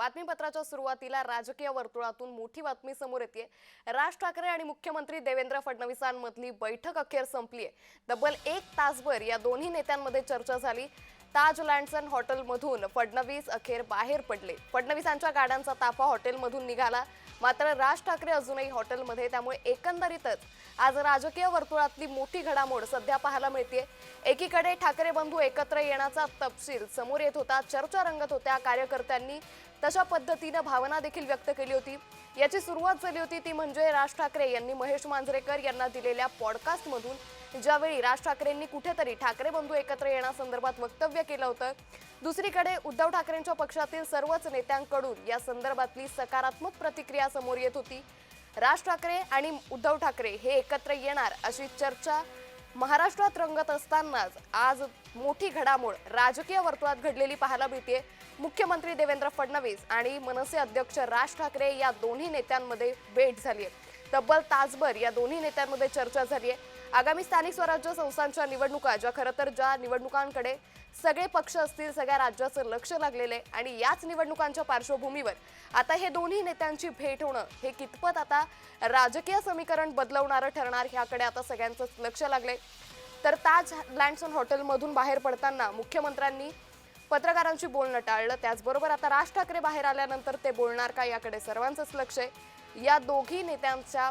बातमीपत्राच्या सुरुवातीला राजकीय वर्तुळातून मोठी बातमी समोर येते राज ठाकरे आणि मुख्यमंत्री देवेंद्र फडणवीसांमधली बैठक अखेर संपली आहे तब्बल एक तासभर या दोन्ही नेत्यांमध्ये चर्चा झाली. ताज लँडसन हॉटेलमधून फडणवीस अखेर बाहेर पडले. फडणवीसांच्या गाड्यांचा ताफा हॉटेलमधून निघाला. मात्र राज ठाकरे अजूनही हॉटेलमध्ये त्यामुळे एकंदरीतच आज राजकीय वर्तुळातली मोठी घडामोड सध्या पाहायला मिळते एकीकडे ठाकरे बंधू एकत्र येण्याचा तपशील समोर येत होता. चर्चा रंगत होत्या. कार्यकर्त्यांनी तशा पद्धतीनं भावना देखील व्यक्त केली होती. याची सुरुवात झाली होती ती म्हणजे राज ठाकरे यांनी महेश मांजरेकर यांना दिलेल्या पॉडकास्टमधून ज्यावेळी राज ठाकरेंनी कुठेतरी ठाकरे बंधू एकत्र येण्यासंदर्भात वक्तव्य केलं होतं. दुसरीकडे उद्धव ठाकरेंच्या पक्षातील सर्वच नेत्यांकडून या संदर्भातली सकारात्मक प्रतिक्रिया समोर येत होती. राज ठाकरे आणि उद्धव ठाकरे हे एकत्र येणार अशी चर्चा महाराष्ट्रात रंगत असतानाच आज मोठी घडामोड राजकीय वर्तुळात घडलेली पाहायला मिळते मुख्यमंत्री देवेंद्र फडणवीस आणि मनसे अध्यक्ष राज ठाकरे या दोन्ही नेत्यांमध्ये भेट झाली आहे. तब्बल तासभर या दोन्ही नेत्यांमध्ये चर्चा झाली आहे. आगामी स्थानिक स्वराज्य संस्थांच्या निवडणुका ज्या खरं तर ज्या निवडणुकांकडे सगळे पक्ष असतील सगळ्या राज्याचं लक्ष लागलेलं आहे आणि याच निवडणुकांच्या पार्श्वभूमीवर आता हे दोन्ही नेत्यांची भेट होणं हे कितपत आता राजकीय समीकरण बदलवणारं ठरणार ह्याकडे आता सगळ्यांचंच लक्ष लागलंय. तर ताज लँडसन हॉटेलमधून बाहेर पडताना मुख्यमंत्र्यांनी पत्रकारांशी बोलणं टाळलं. त्याचबरोबर आता राज ठाकरे बाहेर आल्यानंतर ते बोलणार का याकडे सर्वांचंच लक्ष आहे. या दोघी नेत्यांच्या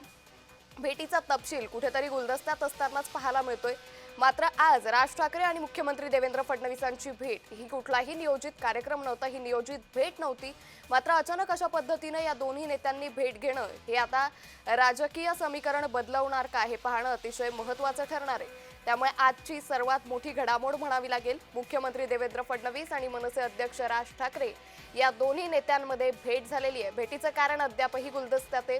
भेटीचा तपशील कुठेतरी गुलदस्त्यात असतानाच पाहायला मिळतोय. मात्र आज राज ठाकरे आणि मुख्यमंत्री देवेंद्र फडणवीसांची भेट. ही कुठलाही नियोजित कार्यक्रम नव्हता ही नियोजित भेट नव्हती. मात्र अचानक अशा पद्धतीनं या दोन्ही नेत्यांनी भेट घेणं हे आता राजकीय समीकरण बदलवणार का हे पाहणं अतिशय महत्वाचं ठरणार आहे. त्यामुळे आजची सर्वात मोठी घडामोड म्हणावी लागेल. मुख्यमंत्री देवेंद्र फडणवीस आणि मनसे अध्यक्ष राज ठाकरे या दोन्ही नेत्यांमध्ये भेट झालेली आहे. भेटीचं कारण अद्यापही गुलदस्त्यात आहे.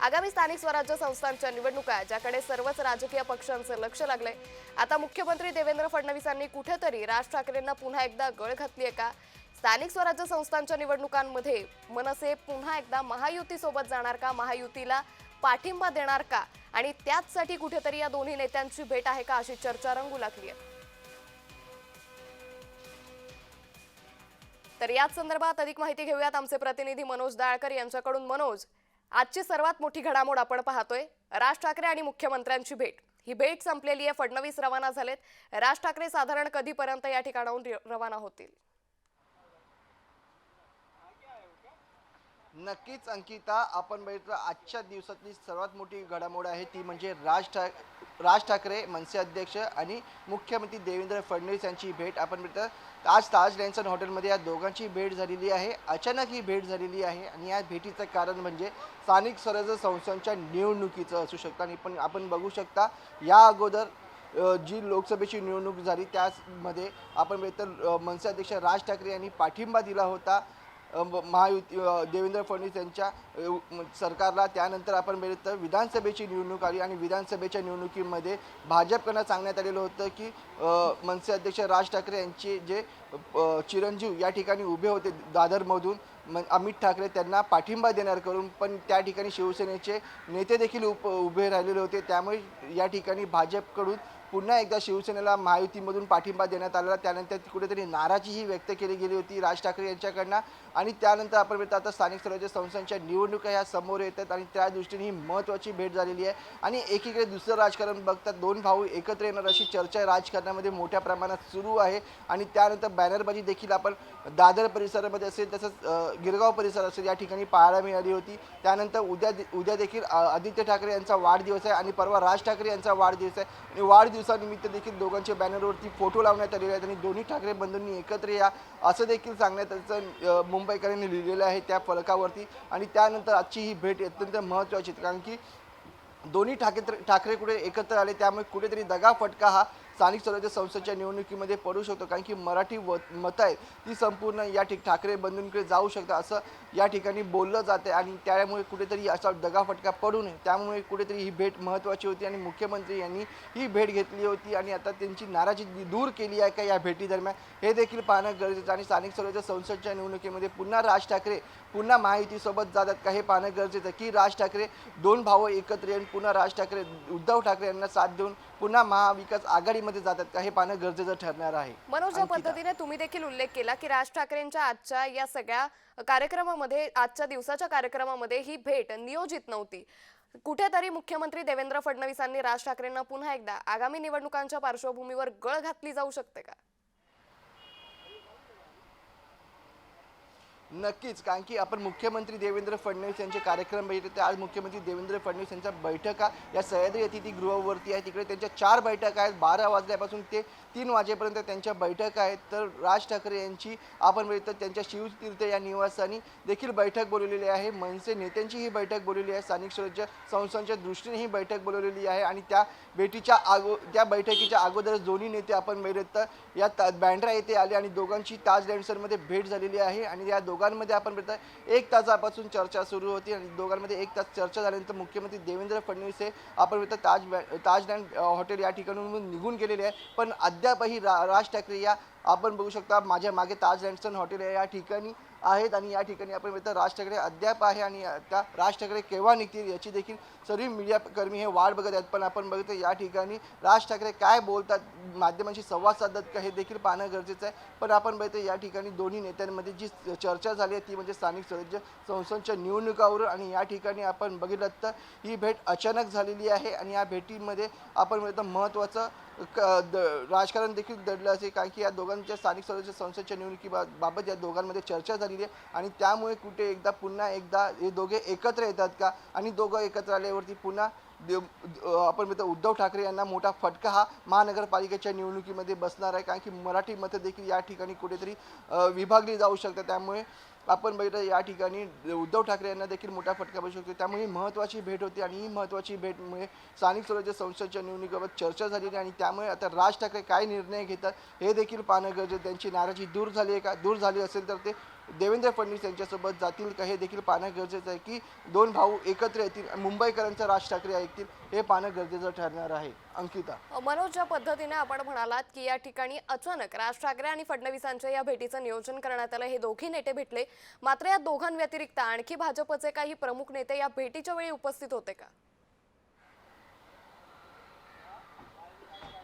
आगामी स्थानिक स्वराज्य संस्थांच्या निवडणुका ज्याकडे सर्वच राजकीय पक्षांचं लक्ष लागलंय. आता मुख्यमंत्री देवेंद्र फडणवीसांनी कुठेतरी राज ठाकरेंना पुन्हा एकदा गळ घातली आहे का? स्थानिक स्वराज्य संस्थांच्या निवडणुकांमध्ये मनसे पुन्हा एकदा महायुतीसोबत जाणार का? महायुतीला पाठिंबा देणार का? आणि त्याचसाठी कुठेतरी या दोन्ही नेत्यांची भेट आहे का अशी चर्चा रंगू लागली आहे. तर याच संदर्भात अधिक माहिती घेऊयात आमचे प्रतिनिधी मनोज दाळकर यांच्याकडून. मनोज आजची सर्वात मोठी घडामोड आपण पाहतोय. राज ठाकरे आणि मुख्यमंत्र्यांची भेट. ही भेट संपलेली आहे. फडणवीस रवाना झालेत. राज ठाकरे साधारण कधीपर्यंत या ठिकाणाहून रवाना होतील? नक्कीच अंकिता आपण बघितलं आजच्या दिवसातली सर्वात मोठी घडामोड आहे ती म्हणजे राज ठाक राज ठाकरे मनसे अध्यक्ष आणि मुख्यमंत्री देवेंद्र फडणवीस यांची भेट. आपण बघितलं आज ताज लँसन हॉटेलमध्ये या दोघांची भेट झालेली आहे. अचानक ही भेट झालेली आहे आणि या भेटीचं कारण म्हणजे स्थानिक स्वराज्य संस्थांच्या निवडणुकीचं असू शकतं. आणि पण आपण बघू शकता या अगोदर जी लोकसभेची निवडणूक झाली त्यामध्ये आपण बघितलं मनसे अध्यक्ष राज ठाकरे यांनी पाठिंबा दिला होता. महायुती देवेंद्र फडणवीस यांच्या सरकारला त्यानंतर आपण बघितलं तर विधानसभेची निवडणूक आली आणि विधानसभेच्या निवडणुकीमध्ये भाजपकडनं सांगण्यात आलेलं होतं की मनसे अध्यक्ष राज ठाकरे यांचे जे चिरंजीव या ठिकाणी उभे होते दादरमधून म अमित ठाकरे त्यांना पाठिंबा देणार करून पण त्या ठिकाणी शिवसेनेचे नेते देखील उप उभे राहिलेले होते. त्यामुळे या ठिकाणी भाजपकडून पुन्हा एकदा शिवसेनेला महायुतीमधून पाठिंबा देण्यात आलेला त्यानंतर कुठेतरी नाराजीही व्यक्त केली गेली होती राज ठाकरे यांच्याकडनं. आणि त्यानंतर आपण बघतो आता स्थानिक स्वराज्य संस्थांच्या निवडणुका ह्या समोर येतात आणि त्या दृष्टीने ही महत्त्वाची भेट झालेली आहे. आणि एकीकडे दुसरं राजकारण बघतात दोन भाऊ एकत्र येणार अशी चर्चा राजकारणामध्ये मोठ्या प्रमाणात सुरू आहे. आणि त्यानंतर बॅनरबाजी देखील आपण दादर परिसरामध्ये असेल तसंच गिरगाव परिसर असेल या ठिकाणी पाहायला मिळाली होती. त्यानंतर उद्या उद्या देखील आदित्य ठाकरे यांचा वाढदिवस आहे. आणि परवा राज ठाकरे यांचा वाढदिवस आहे. आणि वाढदिवस वाढदिवसानिमित्त देखील दोघांच्या बॅनरवरती फोटो लावण्यात आलेले आहेत आणि दोन्ही ठाकरे बंधूंनी एकत्र या असं देखील सांगण्यात त्याचं मुंबईकरांनी लिहिलेलं आहे त्या फलकावरती. आणि त्यानंतर आजची ही भेट अत्यंत महत्त्वाची कारण की दोन्ही ठाकरे ठाकरे कुठे एकत्र आले त्यामुळे कुठेतरी दगा फटका हा स्थानिक स्वराज्य संस्थेच्या निवडणुकीमध्ये पडू शकतो कारण की मराठी व मतं आहेत ती संपूर्ण या ठिक ठाकरे बंधूंकडे जाऊ शकतात असं या ठिकाणी बोललं जातं आणि त्यामुळे कुठेतरी असा दगाफटका पडू नये. त्यामुळे कुठेतरी ही भेट महत्त्वाची होती आणि मुख्यमंत्री यांनी ही भेट घेतली होती आणि आता त्यांची नाराजी दूर केली आहे का या भेटीदरम्यान हे देखील पाहणं गरजेचं आणि स्थानिक स्वराज्य संस्थेच्या निवडणुकीमध्ये पुन्हा राज ठाकरे पुन्हा महायुतीसोबत जातात का हे पाहणं गरजेचं आहे की राज ठाकरे दोन भाऊ एकत्र येऊन पुन्हा राज ठाकरे उद्धव ठाकरे यांना साथ देऊन पुन्हा महाविकास आघाडीमध्ये जातात का हे पाहणं गरजेचं ठरणार आहे. मनोज ज्या. पद्धतीने तुम्ही देखील उल्लेख केला की राज ठाकरेंच्या आजच्या या सगळ्या कार्यक्रमामध्ये आजच्या दिवसाच्या कार्यक्रमामध्ये ही भेट नियोजित नव्हती. कुठेतरी मुख्यमंत्री देवेंद्र फडणवीसांनी राज ठाकरेंना पुन्हा एकदा आगामी निवडणुकांच्या पार्श्वभूमीवर गळ घातली जाऊ शकते का? नक्कीच कारण की आपण मुख्यमंत्री देवेंद्र फडणवीस यांचे कार्यक्रम बघितले तर आज मुख्यमंत्री देवेंद्र फडणवीस यांच्या बैठका या सह्याद्री अतिथीगृहावरती आहे. तिकडे त्यांच्या चार बैठका आहेत. बारा वाजल्यापासून ते तीन वाजेपर्यंत त्यांच्या बैठका आहेत. तर राज ठाकरे यांची आपण बघितलं त्यांच्या शिवतीर्थ या निवासानी देखील बैठक बोलवलेली आहे. मनसे नेत्यांची ही बैठक बोलवली आहे. स्थानिक स्वराज्य संस्थांच्या दृष्टीने ही बैठक बोलवलेली आहे. आणि त्या भेटीच्या आगो त्या बैठकीच्या अगोदर दोन्ही नेते आपण बघितलं तर या बँड्रा येथे आले आणि दोघांची ताज लँडसरमध्ये भेट झालेली आहे. आणि या दोघांमध्ये आपण बघितलं एक तासापासून चर्चा सुरू होती आणि दोघांमध्ये एक तास चर्चा झाल्यानंतर मुख्यमंत्री देवेंद्र फडणवीस हे आपण बघितलं ताज ताजलँड हॉटेल या ठिकाणून निघून गेलेले आहे. पण अद्यापही रा राज ठाकरे या आपण बघू शकता माझ्या मागे ताज लँडसन हॉटेल आहे या ठिकाणी आहेत आणि या ठिकाणी आपण बघितलं राज ठाकरे अद्याप आहे आणि त्या राज ठाकरे केव्हा निघतील याची देखील सर्व मीडियाकर्मी हे वाट बघत आहेत. पण आपण बघतो या ठिकाणी राज ठाकरे काय बोलतात माध्यमांशी संवाद साधत का हे देखील पाहणं गरजेचं आहे. पण आपण बघतो या ठिकाणी दोन्ही नेत्यांमध्ये जी चर्चा झाली आहे ती म्हणजे स्थानिक स्वराज्य संस्थांच्या निवडणुकावर आणि या ठिकाणी आपण बघितलं तर ही भेट अचानक झालेली आहे. आणि या भेटीमध्ये आपण बघितलं महत्त्वाचं राजकारण देखील दडलं असेल. कारण की या दोघांच्या स्थानिक स्वराज्य संस्थेच्या निवडणुकीबाबत या दोघांमध्ये चर्चा झालेली आहे. आणि त्यामुळे कुठे एकदा पुन्हा एकदा हे दोघे एकत्र येतात का? आणि दोघं एकत्र आल्यावरती पुन्हा देव आपण म्हणतो उद्धव ठाकरे यांना मोठा फटका हा महानगरपालिकेच्या निवडणुकीमध्ये बसणार आहे. कारण की मराठी मतं देखील या ठिकाणी कुठेतरी विभागली जाऊ शकतात त्यामुळे आपण बघितलं या ठिकाणी उद्धव ठाकरे यांना देखील मोठा फटका बसू शकतो. त्यामुळे महत्त्वाची भेट होती आणि ही महत्त्वाची भेटमुळे स्थानिक स्वराज्य संस्थेच्या निवडणुकीबाबत चर्चा झालेली आणि त्यामुळे आता राज ठाकरे काय निर्णय घेतात हे देखील पाहणं गरजेचं त्यांची नाराजी दूर झाली आहे का? दूर झाली असेल तर ते देवेंद्र फडणवीस यांच्यासोबत जातील का हे देखील पाहणं गरजेचं आहे की दोन भाऊ एकत्र येतील मुंबईकरांचा राज ठाकरे ऐकतील हे पाहणं गरजेचं ठरणार आहे. अंकिता. मनोज ज्या पद्धतीने आपण म्हणालात की या ठिकाणी अचानक राज ठाकरे आणि फडणवीसांच्या या भेटीचं नियोजन करण्यात आलं. हे दोघी नेते भेटले. मात्र या दोघांव्यतिरिक्त आणखी भाजपचे काही प्रमुख नेते या भेटीच्या वेळी उपस्थित होते का?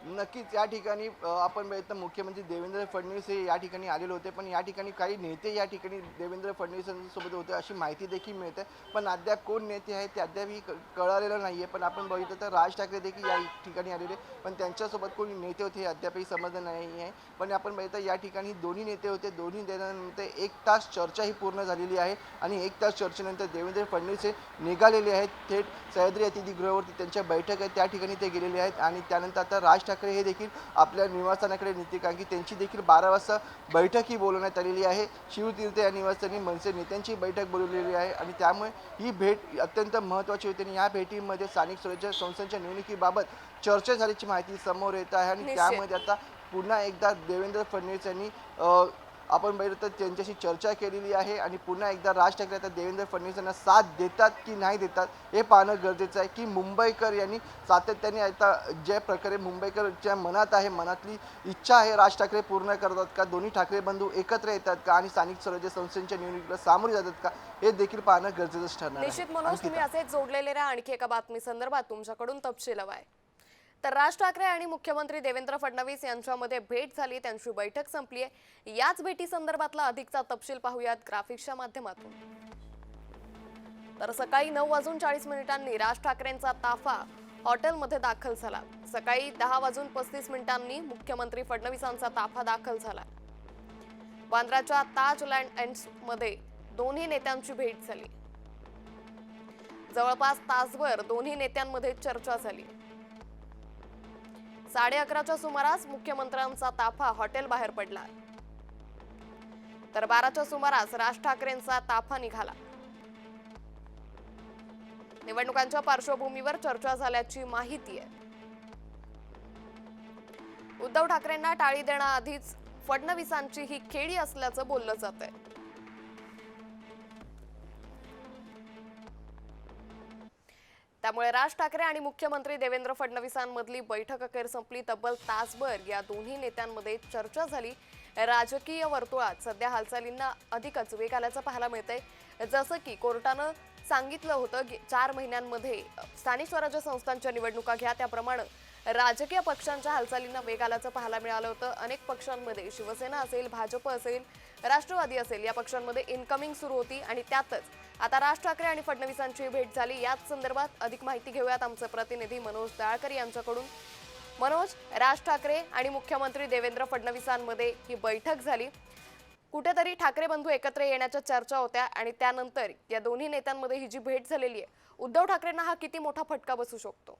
नक्कीच या ठिकाणी आपण बघितलं मुख्यमंत्री देवेंद्र फडणवीस हे या ठिकाणी आलेले होते. पण या ठिकाणी काही नेते या ठिकाणी देवेंद्र फडणवीसांसोबत होते अशी माहिती देखील मिळते. पण अद्याप कोण नेते आहेत ते अद्यापही कळालेलं नाही आहे पण आपण बघितलं तर राज ठाकरे देखील या ठिकाणी आलेले. पण त्यांच्यासोबत कोणी नेते होते हे अद्यापही समजलं नाही आहे पण आपण बघितलं या ठिकाणी दोन्ही नेते होते. दोन्ही नेत्यांनंतर एक तास चर्चा ही पूर्ण झालेली आहे. आणि एक तास चर्चेनंतर देवेंद्र फडणवीस हे निघालेले आहेत. थेट सह्याद्री अतिथीगृहावरती त्यांच्या बैठक आहे त्या ठिकाणी ते गेलेले आहेत. आणि त्यानंतर आता राज ठाकरे हे देखील आपल्या निवासस्थानाकडे निघतील कारण की त्यांची देखील बारा वाजता बैठक ही बोलवण्यात आलेली आहे. शिवतीर्थ या निवासस्थानी मनसे नेत्यांची बैठक बोलवलेली आहे. आणि त्यामुळे ही भेट अत्यंत महत्त्वाची होती. आणि या भेटीमध्ये स्थानिक स्वराज्य संस्थांच्या निवडणुकीबाबत चर्चा झाल्याची माहिती समोर येत आहे. आणि. त्यामध्ये आता पुन्हा एकदा देवेंद्र फडणवीस यांनी आपण बघितलं तर त्यांच्याशी चर्चा केलेली आहे आणि पुन्हा एकदा राज ठाकरे आता देवेंद्र फडणवीस यांना साथ देतात की नाही देतात हे पाहणं गरजेचं आहे की मुंबईकर यांनी सातत्याने आता ज्या प्रकारे मुंबईकरच्या मनात आहे मनातली इच्छा आहे राज ठाकरे पूर्ण करतात का दोन्ही ठाकरे बंधू एकत्र येतात का आणि स्थानिक स्वराज्य संस्थांच्या निवडणुकीला सामोरे जातात का हे देखील पाहणं गरजेचंच ठरणार निश्चित अंकिता. तुम्ही असेच जोडलेले राहा आणखी एका बातमी संदर्भात तुमच्याकडून तपशील हवाय तर राज ठाकरे आणि मुख्यमंत्री देवेंद्र फडणवीस यांच्यामध्ये भेट झाली त्यांची बैठक संपली आहे. याच भेटी संदर्भातला अधिकचा तपशील पाहूयात ग्राफिक्सच्या माध्यमातून. तर सकाळी नऊ वाजून चाळीस मिनिटांनी राज ठाकरेंचा ताफा हॉटेलमध्ये दाखल झाला. सकाळी दहा वाजून पस्तीस मिनिटांनी मुख्यमंत्री फडणवीसांचा ताफा दाखल झाला. बांद्राच्या ताज लँड एंड्समध्ये दोन्ही नेत्यांची भेट झाली. जवळपास तासभर दोन्ही नेत्यांमध्ये चर्चा झाली. साडे अकराच्या सुमारास मुख्यमंत्र्यांचा ताफा हॉटेल बाहेर पडला. तर बाराच्या सुमारास राज ठाकरेंचा ताफा निघाला. निवडणुकांच्या पार्श्वभूमीवर चर्चा झाल्याची माहिती आहे. उद्धव ठाकरेंना टाळी देण्याआधीच फडणवीसांची ही खेळी असल्याचं बोललं जात आहे त्यामुळे राज ठाकरे आणि मुख्यमंत्री देवेंद्र फडणवीसांमधली बैठक अखेर संपली. तब्बल तासभर या दोन्ही नेत्यांमध्ये चर्चा झाली. राजकीय वर्तुळात सध्या हालचालींना अधिकच वेग आल्याचं पाहायला मिळतंय. जसं की कोर्टानं सांगितलं होतं की चार महिन्यांमध्ये स्थानिक स्वराज्य संस्थांच्या निवडणुका घ्या त्याप्रमाणे राजकीय पक्षांच्या हालचालींना वेग आल्याचं पाहायला मिळालं होतं. अनेक पक्षांमध्ये शिवसेना असेल भाजप असेल राष्ट्रवादी असेल या पक्षांमध्ये इनकमिंग सुरू होती आणि त्यातच आता राज ठाकरे आणि फडणवीसांची भेट झाली. याच संदर्भात अधिक माहिती घेऊयात आमचे प्रतिनिधी मनोज दाळकर यांच्याकडून. मनोज राज ठाकरे आणि मुख्यमंत्री देवेंद्र फडणवीसांमध्ये ही बैठक झाली. कुठेतरी ठाकरे बंधू एकत्र येण्याच्या चर्चा होत्या आणि त्यानंतर या दोन्ही नेत्यांमध्ये ही जी भेट झालेली आहे उद्धव ठाकरेंना हा किती मोठा फटका बसू शकतो?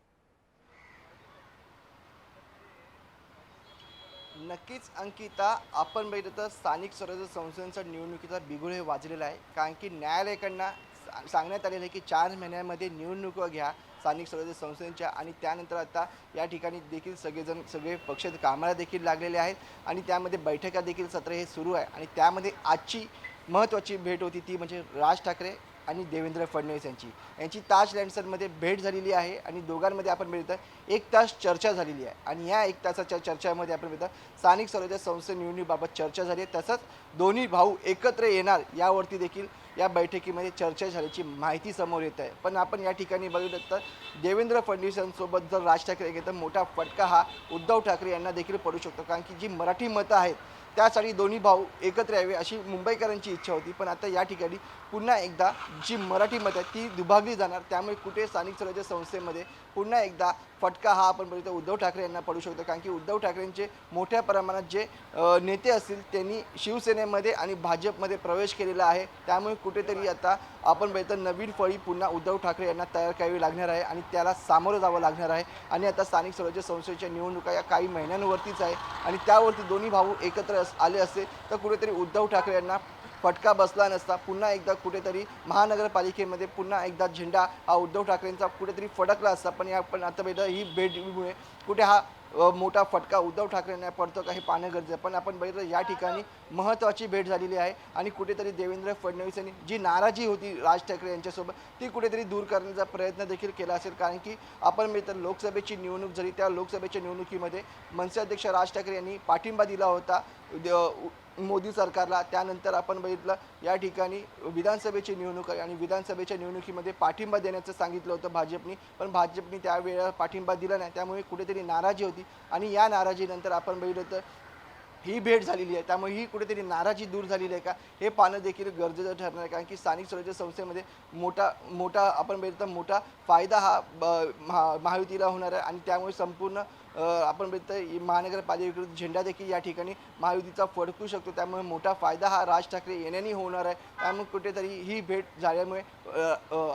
नक्कीच अंकिता आपण बघितलं तर स्थानिक स्वराज्य संस्थांचा निवडणुकीचा बिगुल हे वाजलेला आहे. कारण की न्यायालयाकडनं सांगण्यात आलेलं आहे की चार महिन्यामध्ये निवडणुका घ्या स्थानिक स्वराज्य संस्थेच्या आणि त्यानंतर आता या ठिकाणी देखील सगळेजण सगळे पक्ष कामाला देखील लागलेले आहेत आणि त्यामध्ये बैठका देखील सत्र हे सुरू आहे. आणि त्यामध्ये आजची महत्त्वाची भेट होती ती म्हणजे राज ठाकरे. आणि देवेंद्र फडणवीस यांची. यांची ताज लँडसरमध्ये भेट झालेली आहे आणि दोघांमध्ये आपण मिळतं एक तास चर्चा झालेली आहे. आणि या एक तासाच्या चर्चामध्ये आपण मिळतं स्थानिक स्वराज्य संस्थे निवडणुकीबाबत चर्चा झाली आहे. तसंच दोन्ही भाऊ एकत्र येणार यावरती देखील या बैठकीमध्ये चर्चा झाल्याची माहिती समोर येत आहे. पण आपण या ठिकाणी बघितलं तर देवेंद्र फडणवीसांसोबत जर राज ठाकरे घेतं मोठा फटका हा उद्धव ठाकरे यांना देखील पडू शकतो. कारण की जी मराठी मतं आहेत त्यासाठी दोन्ही भाऊ एकत्र यावे अशी मुंबईकरांची इच्छा होती. पण आता या ठिकाणी पुन्हा एकदा जी मराठी मतं ती दुभागली जाणार. त्यामुळे कुठे स्थानिक स्वराज्य संस्थेमध्ये पुन्हा एकदा फटका हा आपण बघितलं उद्धव ठाकरे यांना पडू शकतो. कारण की उद्धव ठाकरेंचे मोठ्या प्रमाणात जे नेते असतील त्यांनी शिवसेनेमध्ये आणि भाजपमध्ये प्रवेश केलेला आहे. त्यामुळे कुठेतरी आता आपण बघितलं नवीन फळी पुन्हा उद्धव ठाकरे यांना तयार करावी लागणार आहे आणि त्याला सामोरं जावं लागणार आहे. आणि आता स्थानिक स्वराज्य संस्थेच्या निवडणुका या काही महिन्यांवरतीच आहे. आणि त्यावरती दोन्ही भाऊ एकत्र अस- आले असते तर कुठेतरी उद्धव ठाकरे यांना फटका बसला नसता. पुन्हा एकदा कुठेतरी महानगरपालिकेमध्ये पुन्हा एकदा झेंडा हा उद्धव ठाकरेंचा कुठेतरी फडकला असता. पण या पण आता बघितलं ही भेटमुळे कुठे हा मोठा फटका उद्धव ठाकरेंना पडतो का हे पाहणं गरजेचं आहे. पण आपण बघितलं या ठिकाणी महत्त्वाची भेट झालेली आहे आणि कुठेतरी देवेंद्र फडणवीस यांनी जी नाराजी होती राज ठाकरे यांच्यासोबत ती कुठेतरी दूर करण्याचा प्रयत्न देखील केला असेल. कारण की आपण बघितलं लोकसभेची निवडणूक झाली. त्या लोकसभेच्या निवडणुकीमध्ये मनसे अध्यक्ष राज ठाकरे यांनी पाठिंबा दिला होता. द- मोदी सरकारला त्यानंतर आपण बघितलं या ठिकाणी विधानसभेची निवडणूक आहे आणि विधानसभेच्या निवडणुकीमध्ये पाठिंबा देण्याचं सांगितलं होतं भाजपनी पण भाजपनी त्यावेळेला पाठिंबा दिला नाही. त्यामुळे कुठेतरी नाराजी होती. आणि या नाराजीनंतर आपण बघितलं तर ही भेट झालेली आहे. त्यामुळे ही कुठेतरी नाराजी दूर झालेली आहे का? हे पाहणं देखील गरजेचं ठरणार आहे. कारण की स्थानिक स्वराज्य संस्थेमध्ये मोठा मोठा आपण बघितलं तर मोठा फायदा हा ब- महा महायुतीला होणार आहे. आणि त्यामुळे संपूर्ण आपण बघितलं महानगरपालिकेविरुद्ध झेंडा देखील या ठिकाणी महायुतीचा फडकू शकतो. त्यामुळे मोठा फायदा हा राज ठाकरे येण्याने होणार आहे. त्यामुळे कुठेतरी ही भेट झाल्यामुळे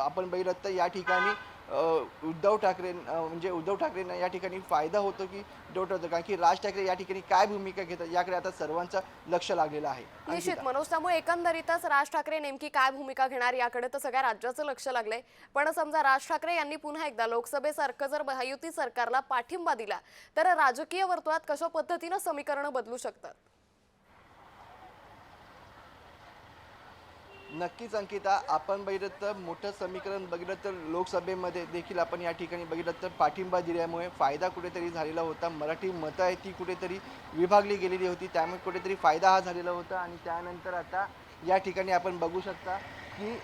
आपण बघितलं तर या ठिकाणी उद्धव ठाकरे म्हणजे उद्धव ठाकरेंना या ठिकाणी फायदा होतो की डोट होतो. कारण की राज ठाकरे या ठिकाणी काय भूमिका घेतात याकडे आता सर्वांचं लक्ष लागलेलं आहे. निश्चित. मनोज त्यामुळे एकंदरीतच राज ठाकरे नेमकी काय भूमिका घेणार याकडे तर सगळ्या राज्याचं लक्ष लागलंय. पण समजा राज ठाकरे यांनी पुन्हा एकदा लोकसभेसारखं जर महायुती सरकारला पाठिंबा दिला तर राजकीय वर्तुळात कशा पद्धतीनं समीकरणं बदलू शकतात? नक्कीच अंकिता. आपण बघितलं तर मोठं समीकरण बघितलं तर लोकसभेमध्ये देखील आपण या ठिकाणी बघितलं तर पाठिंबा दिल्यामुळे फायदा कुठेतरी झालेला होता. मराठी मतं आहे ती कुठेतरी विभागली गेलेली होती. त्यामुळे कुठेतरी फायदा हा झालेला होता. आणि त्यानंतर आता या ठिकाणी आपण बघू शकता की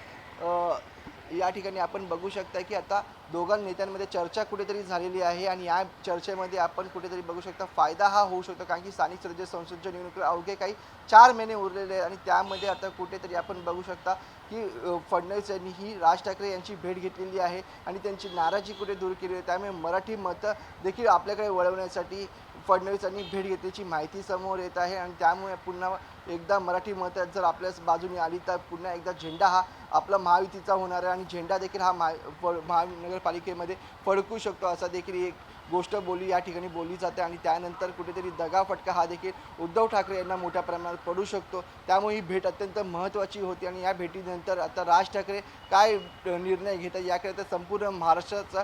या ठिकाणी आपण बघू शकता की आता दोघां नेत्यांमध्ये चर्चा कुठेतरी झालेली आहे आणि या चर्चेमध्ये आपण कुठेतरी बघू शकता फायदा हा होऊ शकतो कारण की स्थानिक स्वराज्य संस्थेच्या निवडणुकीला अवघे काही चार महिने उरलेले आहे आणि त्यामध्ये आता कुठेतरी आपण बघू शकता की फडणवीस यांनी ही राज ठाकरे यांची भेट घेतलेली आहे आणि त्यांची नाराजी कुठे दूर केली आहे त्यामुळे मराठी मतं देखील आपल्याकडे वळवण्यासाठी फडणवीसांनी भेट घेतल्याची माहिती समोर येत आहे आणि त्यामुळे पुन्हा एकदा मराठी मतं जर आपल्याच बाजूने आली तर पुन्हा एकदा झेंडा हा आपला महायुतीचा होणार आहे आणि झेंडा देखील हा महा महानगरपालिकेमध्ये फडकू शकतो असा देखील एक गोष्ट बोली या ठिकाणी बोलली जाते आणि त्यानंतर कुठेतरी दगाफटका हा देखील उद्धव ठाकरे यांना मोठ्या प्रमाणात पडू शकतो. त्यामुळे ही भेट अत्यंत महत्त्वाची होती आणि या भेटीनंतर आता राज ठाकरे काय निर्णय घेतात याकडे तर संपूर्ण महाराष्ट्राचा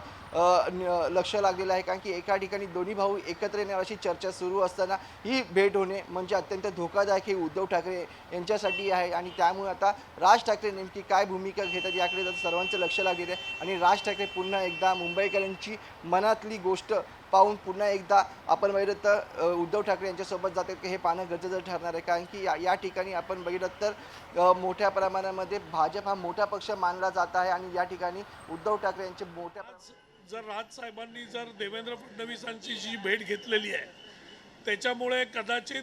न- लक्ष लागलेलं आहे. कारण की एका ठिकाणी दोन्ही भाऊ एकत्र येणार अशी चर्चा सुरू असताना ही भेट होणे म्हणजे अत्यंत धोकादायक हे उद्धव ठाकरे यांच्यासाठी आहे. आणि त्यामुळे आता राज ठाकरे नेमकी काय भूमिका घेतात याकडे तर सर्वांचं लक्ष लागलेलं आहे आणि राज ठाकरे पुन्हा एकदा मुंबईकरांची मनातली गोष्ट पाहून पुन्हा एकदा आपण बघितलं तर उद्धव ठाकरे यांच्यासोबत जाते की हे पाहणं गरजेचं ठरणार आहे. कारण की या या ठिकाणी आपण बघितलं तर मोठ्या प्रमाणामध्ये भाजप हा मोठा पक्ष मानला जात आहे आणि या ठिकाणी उद्धव ठाकरे यांचे मोठ्या जर राजसाहेबांनी जर देवेंद्र फडणवीसांची जी भेट घेतलेली आहे त्याच्यामुळे कदाचित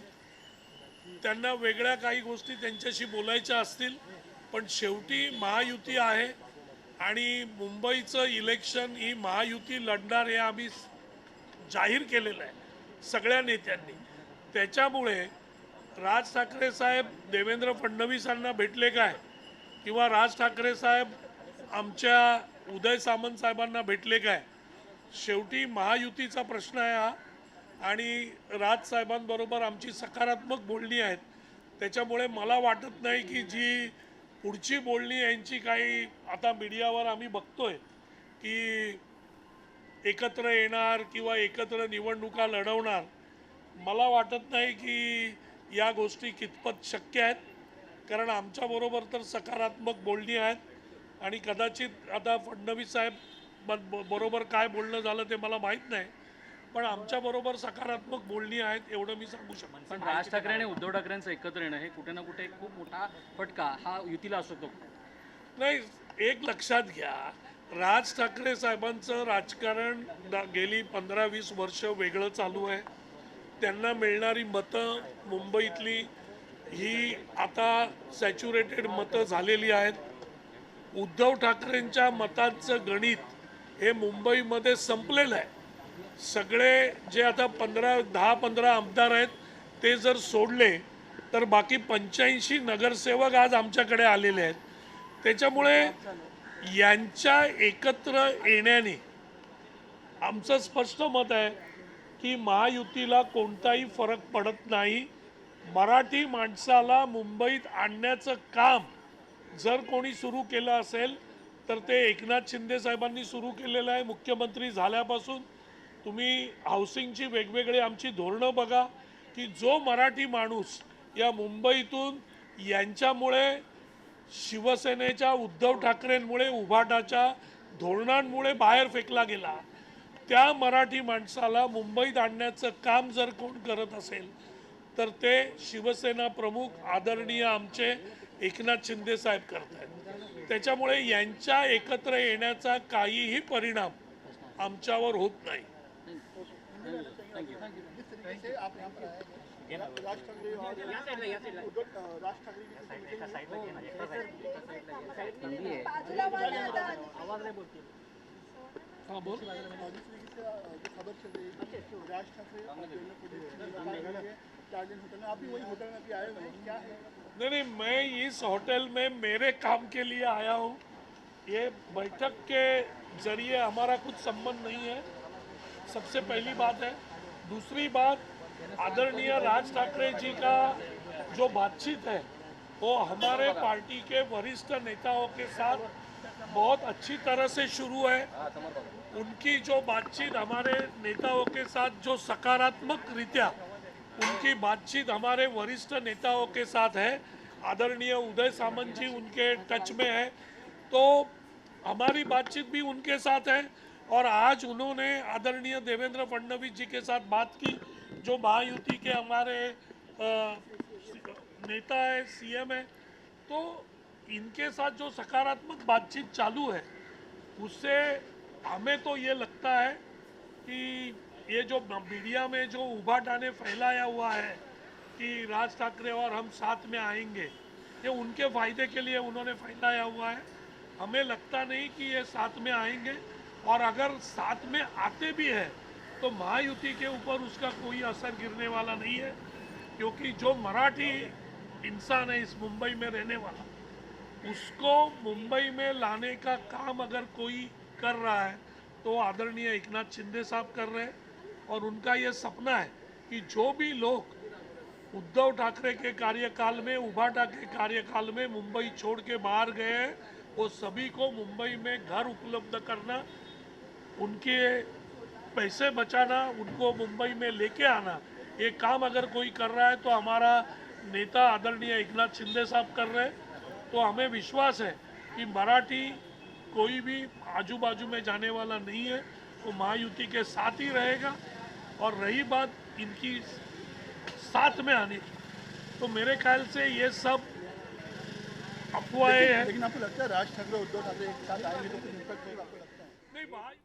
त्यांना वेगळ्या काही गोष्टी त्यांच्याशी बोलायच्या असतील पण शेवटी महायुती आहे आणि मुंबईचं इलेक्शन ही महायुती लढणार हे आम्ही जाहीर केलेलं आहे सगळ्या नेत्यांनी. त्याच्यामुळे राज ठाकरे साहेब देवेंद्र फडणवीसांना भेटले काय? किंवा राज ठाकरे साहेब आमच्या उदय सामंत साहेबांना भेटले काय? शेवटी महायुतीचा प्रश्न आहे हा. आणि राज साहेबांबरोबर आमची सकारात्मक बोलणी आहेत. त्याच्यामुळे मला वाटत नाही की जी पुढची बोलणी यांची काही आता मीडियावर आम्ही बघतोय की एकत्र येणार किंवा एकत्र निवडणुका लढवणार मला वाटत नाही की या गोष्टी कितपत शक्य आहेत. कारण आमच्याबरोबर तर सकारात्मक बोलणी आहेत आणि कदाचित आता फडणवीस साहेब बरोबर काय बोलणं झालं ते मला माहीत नाही. पण आमच्याबरोबर सकारात्मक बोलणी आहेत एवढं मी सांगू शकतो पण राज ठाकरे आणि उद्धव ठाकरेंचं एकत्र येणं हे कुठे ना कुठे एक खूप मोठा फटका हा युतीला असू शकतो नाही एक लक्षात घ्या. राज ठाकरे साहेबांचं राजकारण गेली पंधरा वीस वर्ष वेगळं चालू आहे. त्यांना मिळणारी मतं मुंबईतली ही आता सॅच्युरेटेड मतं झालेली आहेत. उद्धव ठाकरेंच्या मतांचं गणित हे मुंबईमध्ये संपलेलं आहे. सगळे जे आता पंधरा दहा पंधरा आमदार आहेत ते जर सोडले तर बाकी पंच्याऐंशी नगरसेवक आज आमच्याकडे आलेले आहेत. त्याच्यामुळे यांच्या एकत्र येण्याने आमचं स्पष्ट मत आहे की महायुतीला कोणताही फरक पडत नाही. मराठी माणसाला मुंबईत आणण्याचं काम जर कोणी सुरू केलं असेल तर ते एकनाथ शिंदे साहेबांनी सुरू केलेलं आहे. मुख्यमंत्री झाल्यापासून तुम्ही हाऊसिंगची वेगवेगळी आमची धोरणं बघा की जो मराठी माणूस या मुंबईतून यांच्यामुळे शिवसेनेच्या उद्धव ठाकरेंमुळे उभाटाच्या धोरणांमुळे बाहेर फेकला गेला. त्या मराठी माणसाला मुंबईत आणण्याचं काम जर कोण करत असेल तर ते शिवसेना प्रमुख आदरणीय आमचे एकनाथ शिंदे साहेब करत आहेत त्याच्यामुळे यांच्या एकत्र येण्याचा काहीही परिणाम आमच्यावर होत नाही. हा? बोल। आप भी वही होटल में अभी आए हुए क्या है? नहीं नहीं मैं इस होटल में मेरे काम के लिए आया हूँ। ये बैठक के ज़रिए हमारा कुछ संबंध नहीं है। सबसे पहली बात है। दूसरी बात आदरणीय राज ठाकरे जी का जो बातचीत है, वो हमारे पार्टी के वरिष्ठ नेताओं के साथ बहुत अच्छी तरह से शुरू है। उनकी जो बातचीत हमारे नेताओं के साथ, जो सकारात्मक रीत्या उनकी बातचीत हमारे वरिष्ठ नेताओं के साथ है, आदरणीय उदय सामंत जी उनके टच में है तो हमारी बातचीत भी उनके साथ है। और आज उन्होंने आदरणीय देवेंद्र फडणवीस जी के साथ बात की जो महायुति के हमारे नेता है सीएम है तो इनके साथ जो सकारात्मक बातचीत चालू है, उससे हमें तो ये लगता है कि ये जो मीडिया में जो उभाटाने फैलाया हुआ है कि राज ठाकरे और हम साथ में आएँगे, ये उनके फ़ायदे के लिए उन्होंने फैलाया हुआ है। हमें लगता नहीं कि ये साथ में आएँगे और अगर साथ में आते भी हैं तो महायुति के ऊपर उसका कोई असर गिरने वाला नहीं है, क्योंकि जो मराठी इंसान है इस मुंबई में रहने वाला, उसको मुंबई में लाने का काम अगर कोई कर रहा है तो आदरणीय एकनाथ शिंदे साहब कर रहे हैं और उनका ये सपना है कि जो भी लोग उद्धव ठाकरे के कार्यकाल में उभाटा के कार्यकाल में मुंबई छोड़ के बाहर गए हैं, वो सभी को मुंबई में घर उपलब्ध करना, उनके पैसे बचाना उनको मुंबई में लेके आना ये काम अगर कोई कर रहा है तो हमारा नेता आदरणीय एकनाथ शिंदे साहब कर रहे हैं। तो हमें विश्वास है कि मराठी कोई भी आजू बाजू में जाने वाला नहीं है वो तो महायुति के साथ ही रहेगा। और रही बात इनकी साथ में आने की तो मेरे ख्याल से ये सब अफवाहें हैं। लेकिन आपको लगता है राज ठाकरे उद्धव ठाकरे एक साथ आएँगे तो कुछ इम्पैक्ट होगा? आपको लगता है नहीं भाई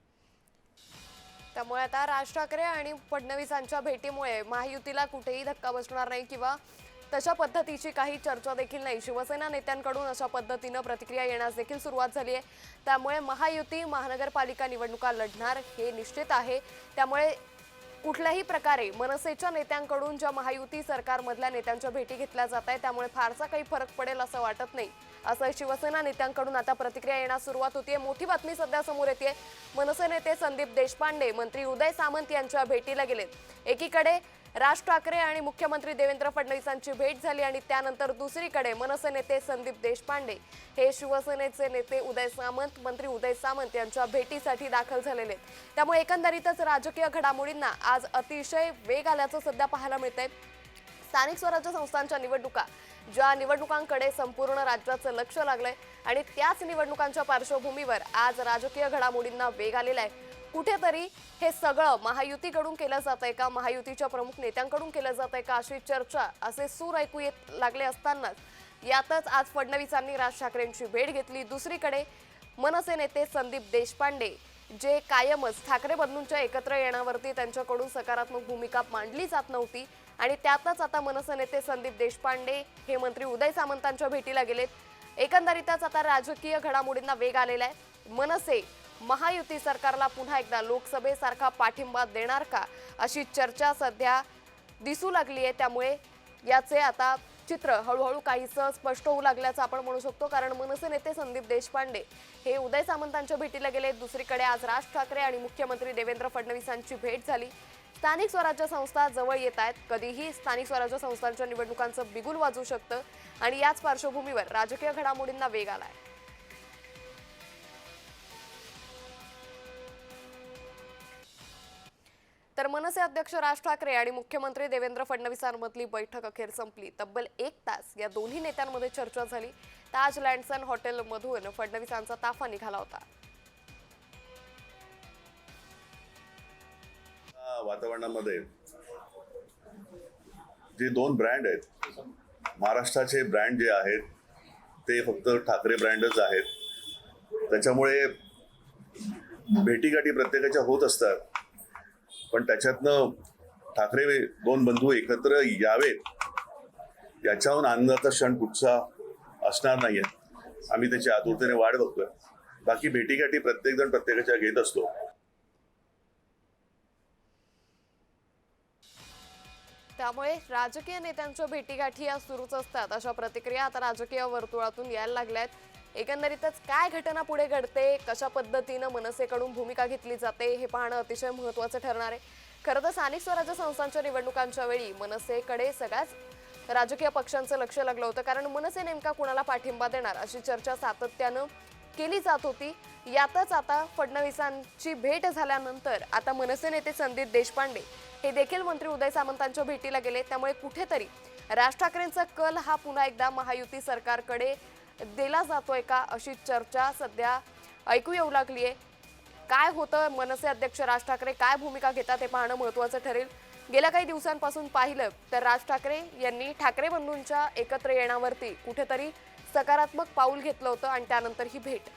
त्यामुळे आता राज ठाकरे आणि फडणवीसांच्या भेटीमुळे महायुतीला कुठेही धक्का बसणार नाही किंवा तशा पद्धतीची काही चर्चा देखील नाही. शिवसेना नेत्यांकडून अशा पद्धतीनं प्रतिक्रिया येण्यास देखील सुरुवात झाली आहे. त्यामुळे महायुती महानगरपालिका निवडणुका लढणार हे निश्चित आहे. त्यामुळे कुठल्याही प्रकारे मनसेच्या नेत्यांकडून ज्या महायुती सरकारमधल्या नेत्यांच्या भेटी घेतल्या जात आहे त्यामुळे फारसा काही फरक पडेल असं वाटत नाही. असं शिवसेना नेत्यांकडून आता प्रतिक्रिया येण्यास सुरुवात होतीये. मोठी बातमी सध्या समोर येते मनसे नेते संदीप देशपांडे मंत्री उदय सामंत यांच्या भेटीला गेलेत. एकीकडे राज ठाकरे आणि मुख्यमंत्री देवेंद्र फडणवीसांची भेट झाली आणि त्यानंतर दुसरीकडे मनसे नेते संदीप देशपांडे हे शिवसेनेचे नेते उदय सामंत मंत्री उदय सामंत यांच्या भेटीसाठी दाखल झालेले आहेत. त्यामुळे एकंदरीतच राजकीय घडामोडींना आज अतिशय वेग आल्याचं सध्या पाहायला मिळतंय स्थानिक स्वराज्य संस्थांच्या निवडणुका ज्या निवडणुकांकडे संपूर्ण राज्याचं लक्ष लागलंय आणि त्याच निवडणुकांच्या पार्श्वभूमीवर आज राजकीय घडामोडींना वेग आलेला आहे कुठेतरी हे सगळं महायुतीकडून केलं जात आहे का? महायुतीच्या प्रमुख नेत्यांकडून केलं जात आहे का? अशी चर्चा असे सूर ऐकू येत लागले असतानाच यातच आज फडणवीसांनी राज ठाकरेंची भेट घेतली. दुसरीकडे मनसे नेते संदीप देशपांडे जे कायमच ठाकरे बंधूंच्या एकत्र येण्यावरती त्यांच्याकडून सकारात्मक भूमिका मांडली जात नव्हती आणि त्यातच आता मनसे नेते संदीप देशपांडे हे मंत्री उदय सामंतांच्या भेटीला गेलेत. एकंदरीतच आता राजकीय घडामोडींना वेग आलेला आहे. मनसे महायुती सरकारला पुन्हा एकदा लोकसभेसारखा पाठिंबा देणार का? अशी चर्चा सध्या दिसू लागली आहे त्यामुळे याचे आता चित्र हळूहळू काहीसं स्पष्ट होऊ लागल्याचं आपण म्हणू शकतो. कारण मनसे नेते संदीप देशपांडे हे उदय सामंतांच्या भेटीला गेले. दुसरीकडे आज राज ठाकरे आणि मुख्यमंत्री देवेंद्र फडणवीसांची भेट झाली. स्थानिक स्वराज्य संस्था जवळ येत आहेत. कधीही स्थानिक स्वराज्य संस्थांच्या निवडणुकांचं बिगुल वाजू शकतं आणि याच पार्श्वभूमीवर राजकीय घडामोडींना वेग आला आहे तर मनसे अध्यक्ष राज ठाकरे आणि मुख्यमंत्री देवेंद्र फडणवीसांमधली बैठक अखेर संपली. तब्बल एक तास या दोन्ही नेत्यांमध्ये चर्चा झाली. ताज लँडसन हॉटेलमधून फडणवीसांचा ताफा निघाला होता. वातावरणामध्ये जे दोन ब्रँड आहेत महाराष्ट्राचे ब्रँड जे आहेत ते फक्त ठाकरे ब्रँडच आहेत. त्याच्यामुळे भेटीगाठी प्रत्येकाच्या होत असतात. पण त्याच्यातनं ठाकरे दोन बंधू एकत्र यावेत याच्याहून आनंदाचा क्षण कुठचा असणार नाहीये. आम्ही त्याची आतुरतेने वाट बघतोय. बाकी भेटीगाठी प्रत्येक जण प्रत्येकाच्या घेत असतो. त्यामुळे राजकीय नेत्यांच्या भेटीगाठी या सुरूच असतात. अशा प्रतिक्रिया आता राजकीय वर्तुळातून यायला लागल्यात. एकंदरीतच काय घटना पुढे घडते कशा पद्धतीनं मनसेकडून भूमिका घेतली जाते हे पाहणं अतिशय महत्वाचं ठरणार आहे. खरं तर स्थानिक स्वराज्य संस्थांच्या निवडणुकांच्या वेळी मनसेकडे सगळ्याच राजकीय पक्षांचं लक्ष लागलं होतं कारण मनसे नेमका कुणाला पाठिंबा देणार अशी चर्चा सातत्यानं केली जात होती. यातच आता फडणवीसांची भेट झाल्यानंतर आता मनसे नेते संदीप देशपांडे हे देखील मंत्री उदय सामंतांच्या भेटीला गेले त्यामुळे कुठेतरी राज ठाकरेंचा कल हा पुन्हा एकदा महायुती सरकारकडे दिला जातोय का अशी चर्चा सध्या ऐकू येऊ लागली आहे काय होतं मनसे अध्यक्ष राज ठाकरे काय भूमिका घेतात हे पाहणं महत्वाचं ठरेल. गेल्या काही दिवसांपासून पाहिलं तर राज ठाकरे यांनी ठाकरे बंधूंच्या एकत्र येण्यावरती कुठेतरी सकारात्मक पाऊल घेतलं होतं आणि त्यानंतर ही भेट.